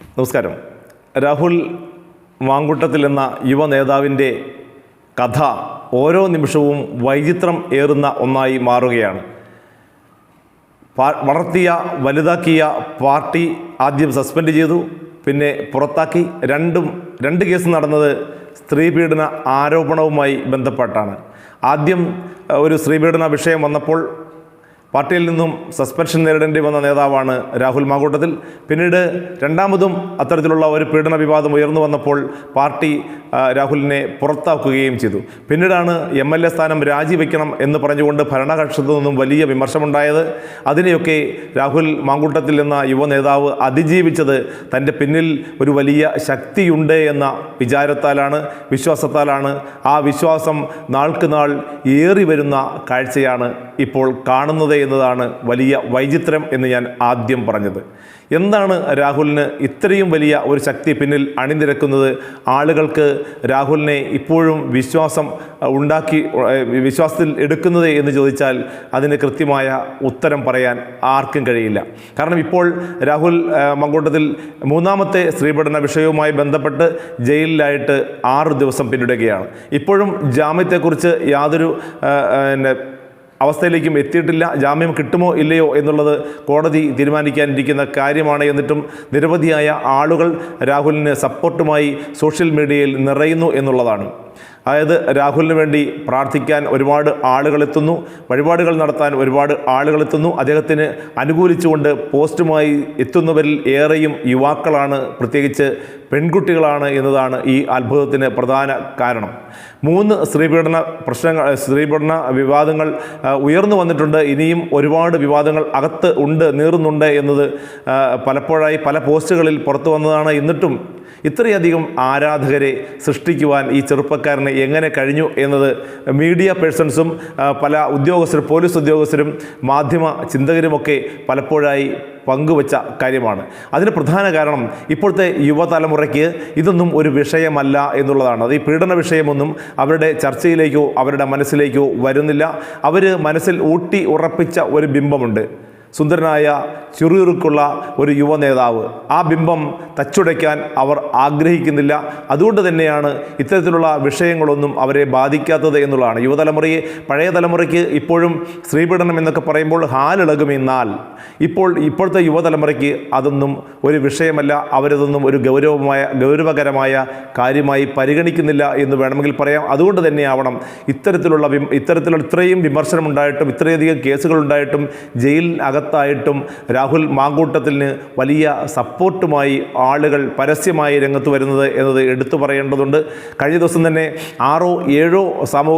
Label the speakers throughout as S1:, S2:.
S1: നമസ്കാരം. രാഹുൽ മാങ്കുട്ടത്തിൽ എന്ന യുവ നേതാവിന്റെ കഥ ഓരോ നിമിഷവും വൈചിത്രം ഏറുന്ന ഒന്നായി മാറുകയാണ്. വളർത്തിയ വലുതാക്കിയ പാർട്ടി ആദ്യം സസ്പെൻഡ് ചെയ്തു പിന്നെ പുറത്താക്കി. രണ്ടും രണ്ട് കേസ് നടന്നത് സ്ത്രീ പീഡന ആരോപണവുമായി ബന്ധപ്പെട്ടാണ്. ആദ്യം ഒരു ഒരു സ്ത്രീപീഡന വിഷയം വന്നപ്പോൾ പാർട്ടിയിൽ നിന്നും സസ്പെൻഷൻ നേരിടേണ്ടി വന്ന നേതാവാണ് രാഹുൽ മാങ്കൂട്ടത്തിൽ. പിന്നീട് രണ്ടാമതും അത്തരത്തിലുള്ള ഒരു പീഡന വിവാദം ഉയർന്നു വന്നപ്പോൾ പാർട്ടി രാഹുലിനെ പുറത്താക്കുകയും ചെയ്തു. പിന്നീടാണ് എം എൽ എ സ്ഥാനം രാജിവെക്കണം എന്ന് പറഞ്ഞുകൊണ്ട് ഭരണകക്ഷത്തു നിന്നും വലിയ വിമർശമുണ്ടായത്. അതിനെയൊക്കെ രാഹുൽ മാങ്കൂട്ടത്തിൽ എന്ന യുവ നേതാവ് അതിജീവിച്ചത് തന്റെ പിന്നിൽ ഒരു വലിയ ശക്തിയുണ്ട് എന്ന വിചാരത്താലാണ് വിശ്വാസത്താലാണ്. ആ വിശ്വാസം നാൾക്ക് നാൾ ഏറി വരുന്ന കാഴ്ചയാണ് ഇപ്പോൾ കാണുന്നത് എന്നതാണ് വലിയ വൈചിത്രം എന്ന് ഞാൻ ആദ്യം പറഞ്ഞത്. എന്താണ് രാഹുലിന് ഇത്രയും വലിയ ഒരു ശക്തി പിന്നിൽ അണിനിരക്കുന്നത്? ആളുകൾക്ക് രാഹുലിനെ ഇപ്പോഴും വിശ്വാസം ഉണ്ടാക്കി വിശ്വാസത്തിൽ എടുക്കുന്നത് എന്ന് ചോദിച്ചാൽ അതിന് കൃത്യമായ ഉത്തരം പറയാൻ ആർക്കും കഴിയില്ല. കാരണം ഇപ്പോൾ രാഹുൽ മങ്കൂട്ടത്തിൽ മൂന്നാമത്തെ സ്ത്രീപീഡന വിഷയവുമായി ബന്ധപ്പെട്ട് ജയിലിലായിട്ട് ആറ് ദിവസം പിന്നിടുകയാണ്. ഇപ്പോഴും ജാമ്യത്തെക്കുറിച്ച് യാതൊരു പിന്നെ അവസ്ഥയിലേക്കും എത്തിയിട്ടില്ല. ജാമ്യം കിട്ടുമോ ഇല്ലയോ എന്നുള്ളത് കോടതി തീരുമാനിക്കാനിരിക്കുന്ന കാര്യമാണ് എന്നിട്ടും നിരവധിയായ ആളുകൾ രാഹുലിന് സപ്പോർട്ടുമായി സോഷ്യൽ മീഡിയയിൽ നിറയുന്നു എന്നുള്ളതാണ്. അതായത് രാഹുലിന് വേണ്ടി പ്രാർത്ഥിക്കാൻ ഒരുപാട് ആളുകളെത്തുന്നു വഴിപാടുകൾ നടത്താൻ ഒരുപാട് ആളുകളെത്തുന്നു അദ്ദേഹത്തിന് അനുകൂലിച്ചുകൊണ്ട് പോസ്റ്റുമായി എത്തുന്നവരിൽ ഏറെയും യുവാക്കളാണ് പ്രത്യേകിച്ച് പെൺകുട്ടികളാണ് എന്നതാണ് ഈ അത്ഭുതത്തിന് പ്രധാന കാരണം. മൂന്ന് സ്ത്രീപീഡന പ്രശ്നങ്ങൾ സ്ത്രീപീഡന വിവാദങ്ങൾ ഉയർന്നു വന്നിട്ടുണ്ട്. ഇനിയും ഒരുപാട് വിവാദങ്ങൾ അകത്ത് ഉണ്ട് നീറുന്നുണ്ട് എന്നത് പലപ്പോഴായി പല പോസ്റ്റുകളിൽ പുറത്തു വന്നതാണ്. എന്നിട്ടും ഇത്രയധികം ആരാധകരെ സൃഷ്ടിക്കുവാൻ ഈ ചെറുപ്പക്കാരന് എങ്ങനെ കഴിഞ്ഞു എന്നത് മീഡിയ പേഴ്സൺസും പല ഉദ്യോഗസ്ഥരും പോലീസ് ഉദ്യോഗസ്ഥരും മാധ്യമ ചിന്തകരുമൊക്കെ പലപ്പോഴായി പങ്കുവച്ച കാര്യമാണ്. അതിന് പ്രധാന കാരണം ഇപ്പോഴത്തെ യുവതലമുറയ്ക്ക് ഇതൊന്നും ഒരു വിഷയമല്ല എന്നുള്ളതാണ്. അത് ഈ പീഡന വിഷയമൊന്നും അവരുടെ ചർച്ചയിലേക്കോ അവരുടെ മനസ്സിലേക്കോ വരുന്നില്ല. അവർ മനസ്സിൽ ഊട്ടി ഉറപ്പിച്ച ഒരു ബിംബമുണ്ട്. സുന്ദരനായ ചുറുചുറുക്കുള്ള ഒരു യുവ നേതാവ് ആ ബിംബം തച്ചുടയ്ക്കാൻ അവർ ആഗ്രഹിക്കുന്നില്ല. അതുകൊണ്ട് തന്നെയാണ് ഇത്തരത്തിലുള്ള വിഷയങ്ങളൊന്നും അവരെ ബാധിക്കാത്തത് എന്നുള്ളതാണ്. യുവതലമുറയെ പഴയ തലമുറയ്ക്ക് ഇപ്പോഴും സ്ത്രീപീഡനം എന്നൊക്കെ പറയുമ്പോൾ ഹാലിളകുമെന്നാൽ ഇപ്പോൾ ഇപ്പോഴത്തെ യുവതലമുറയ്ക്ക് അതൊന്നും ഒരു വിഷയമല്ല. അവരതൊന്നും ഒരു ഗൗരവമായ ഗൗരവകരമായ കാര്യമായി പരിഗണിക്കുന്നില്ല എന്ന് വേണമെങ്കിൽ പറയാം. അതുകൊണ്ട് തന്നെയാവണം ഇത്തരത്തിലുള്ള ഇത്തരത്തിലുള്ള ഇത്രയും വിമർശനമുണ്ടായിട്ടും ഇത്രയധികം കേസുകളുണ്ടായിട്ടും ജയിലിൽ അകത്തായിട്ടും രാഹുൽ മാങ്കൂട്ടത്തിന് വലിയ സപ്പോർട്ടുമായി ആളുകൾ പരസ്യമായി രംഗത്ത് വരുന്നത് എന്നത് എടുത്തു പറയേണ്ടതുണ്ട്. കഴിഞ്ഞ ദിവസം തന്നെ ആറോ ഏഴോ സമൂ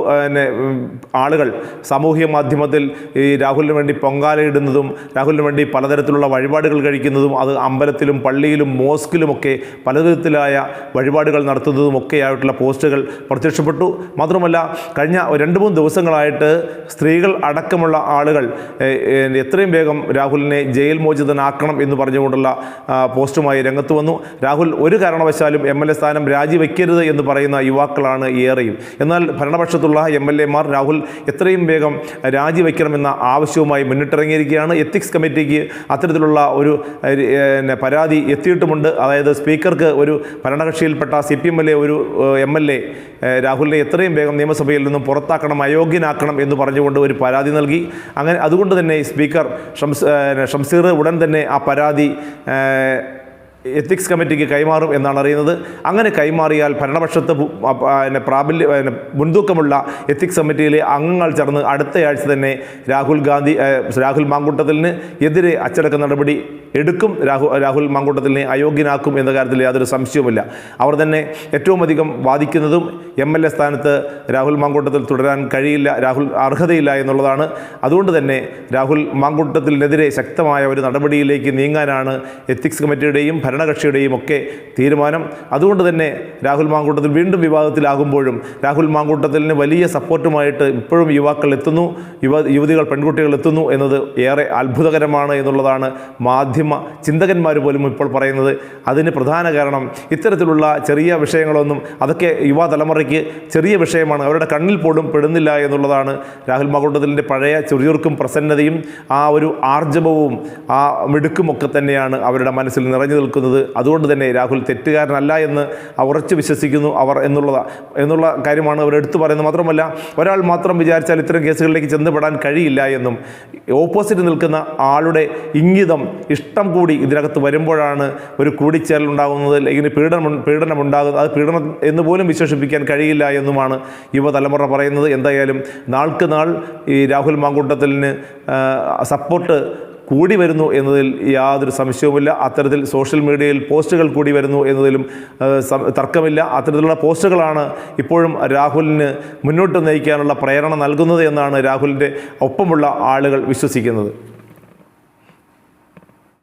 S1: ആളുകൾ സാമൂഹ്യ മാധ്യമത്തിൽ ഈ രാഹുലിന് വേണ്ടി പൊങ്കാലയിടുന്നതും രാഹുലിന് വേണ്ടി പലതരത്തിലുള്ള വഴിപാടുകൾ കഴിക്കുന്നതും അത് അമ്പലത്തിലും പള്ളിയിലും മോസ്കിലുമൊക്കെ പലതരത്തിലായ വഴിപാടുകൾ നടത്തുന്നതും ഒക്കെയായിട്ടുള്ള പോസ്റ്റുകൾ പ്രത്യക്ഷപ്പെട്ടു. മാത്രമല്ല കഴിഞ്ഞ രണ്ട് മൂന്ന് ദിവസങ്ങളായിട്ട് സ്ത്രീകൾ അടക്കമുള്ള ആളുകൾ എത്രയും വേഗം രാഹുലിനെ ജയിൽ മോചിതനാക്കണം എന്ന് പറഞ്ഞുകൊണ്ടുള്ള പോസ്റ്റുമായി രംഗത്ത് വന്നു. രാഹുൽ ഒരു കാരണവശാലും എം എൽ എ സ്ഥാനം രാജിവെക്കരുത് എന്ന് പറയുന്ന യുവാക്കളാണ് ഏറെയും. എന്നാൽ ഭരണപക്ഷത്തുള്ള എം എൽ എമാർ രാഹുൽ എത്രയും വേഗം രാജിവെക്കണമെന്ന ആവശ്യവുമായി മുന്നിട്ടിറങ്ങിയിരിക്കുകയാണ്. എത്തിക്സ് കമ്മിറ്റിക്ക് അത്തരത്തിലുള്ള ഒരു പരാതി എത്തിയിട്ടുമുണ്ട്. അതായത് സ്പീക്കർക്ക് ഒരു ഭരണകക്ഷിയിൽപ്പെട്ട സി പി എമ്മിലെ ഒരു എം എൽ എ രാഹുലിനെ എത്രയും വേഗം നിയമസഭയിൽ നിന്നും പുറത്താക്കണം അയോഗ്യനാക്കണം എന്ന് പറഞ്ഞുകൊണ്ട് ഒരു പരാതി നൽകി. അങ്ങനെ അതുകൊണ്ട് തന്നെ സ്പീക്കർ ഷംസ് ഏഹ്, ഷംസീർ ഉടൻ തന്നെ ആ പരാതി ഏഹ്, എത്തിക്സ് കമ്മിറ്റിക്ക് കൈമാറും എന്നാണ് അറിയുന്നത്. അങ്ങനെ കൈമാറിയാൽ ഭരണപക്ഷത്ത് പിന്നെ പ്രാബല്യ പിന്നെ മുൻതൂക്കമുള്ള എത്തിക്സ് കമ്മിറ്റിയിലെ അംഗങ്ങൾ ചേർന്ന് അടുത്തയാഴ്ച തന്നെ രാഹുൽ ഗാന്ധി രാഹുൽ മാങ്കൂട്ടത്തിന് എതിരെ അച്ചടക്ക നടപടി എടുക്കും. രാഹുൽ രാഹുൽ മാങ്കൂട്ടത്തിനെ അയോഗ്യനാക്കും എന്ന കാര്യത്തിൽ യാതൊരു സംശയവുമില്ല. അവർ തന്നെ ഏറ്റവും അധികം വാദിക്കുന്നതും എം എൽ എ സ്ഥാനത്ത് രാഹുൽ മാങ്കൂട്ടത്തിൽ തുടരാൻ കഴിയില്ല രാഹുൽ അർഹതയില്ല എന്നുള്ളതാണ്. അതുകൊണ്ട് തന്നെ രാഹുൽ മാങ്കൂട്ടത്തിനെതിരെ ശക്തമായ ഒരു നടപടിയിലേക്ക് നീങ്ങാനാണ് എത്തിക്സ് കമ്മിറ്റിയുടെയും ഭരണകക്ഷിയുടെയും ഒക്കെ തീരുമാനം. അതുകൊണ്ട് തന്നെ രാഹുൽ മാങ്കൂട്ടത്തിൽ വീണ്ടും വിവാദത്തിലാകുമ്പോഴും രാഹുൽ മാങ്കൂട്ടത്തിന് വലിയ സപ്പോർട്ടുമായിട്ട് ഇപ്പോഴും യുവാക്കൾ എത്തുന്നു യുവ യുവതികൾ പെൺകുട്ടികൾ എത്തുന്നു എന്നത് ഏറെ അത്ഭുതകരമാണ് എന്നുള്ളതാണ് മാധ്യമ ചിന്തകന്മാർ പോലും ഇപ്പോൾ പറയുന്നത്. അതിന് പ്രധാന കാരണം ഇത്തരത്തിലുള്ള ചെറിയ വിഷയങ്ങളൊന്നും അതൊക്കെ യുവതലമുറയ്ക്ക് ചെറിയ വിഷയമാണ്. അവരുടെ കണ്ണിൽ പോലും പെടുന്നില്ല എന്നുള്ളതാണ് രാഹുൽ മാങ്കൂട്ടത്തിന്റെ പഴയ ചുറിയുർക്കും പ്രസന്നതയും ആ ഒരു ആർജവവും ആ മിടുക്കുമൊക്കെ തന്നെയാണ് അവരുടെ മനസ്സിൽ നിറഞ്ഞു നിൽക്കുന്നത്. നിൽക്കുന്നത് അതുകൊണ്ട് തന്നെ രാഹുൽ തെറ്റുകാരനല്ല എന്ന് ഉറച്ചു വിശ്വസിക്കുന്നു അവർ എന്നുള്ളത് എന്നുള്ള കാര്യമാണ് അവർ എടുത്തു പറയുന്നത്. മാത്രമല്ല ഒരാൾ മാത്രം വിചാരിച്ചാൽ ഇത്തരം കേസുകളിലേക്ക് ചെന്നുപെടാൻ കഴിയില്ല എന്നും ഓപ്പോസിറ്റ് നിൽക്കുന്ന ആളുടെ ഇംഗിതം ഇഷ്ടം കൂടി ഇതിനകത്ത് വരുമ്പോഴാണ് ഒരു കൂടിച്ചേരൽ ഉണ്ടാകുന്നത് അല്ലെങ്കിൽ പീഡനം പീഡനം ഉണ്ടാകുന്നത്. അത് പീഡനം എന്ന് പോലും വിശേഷിപ്പിക്കാൻ കഴിയില്ല എന്നുമാണ് യുവതലമുറ പറയുന്നത്. എന്തായാലും നാൾക്ക് നാൾ ഈ രാഹുൽ മാങ്കൂട്ടത്തിലിന് സപ്പോർട്ട് കൂടി വരുന്നു എന്നതിൽ യാതൊരു സംശയവുമില്ല. അത്തരത്തിൽ സോഷ്യൽ മീഡിയയിൽ പോസ്റ്റുകൾ കൂടി വരുന്നു എന്നതിലും തർക്കമില്ല. അത്തരത്തിലുള്ള പോസ്റ്റുകളാണ് ഇപ്പോഴും രാഹുലിന് മുന്നോട്ട് നയിക്കാനുള്ള പ്രേരണ നൽകുന്നത് എന്നാണ് രാഹുലിന്റെ ഒപ്പമുള്ള ആളുകൾ വിശ്വസിക്കുന്നത്.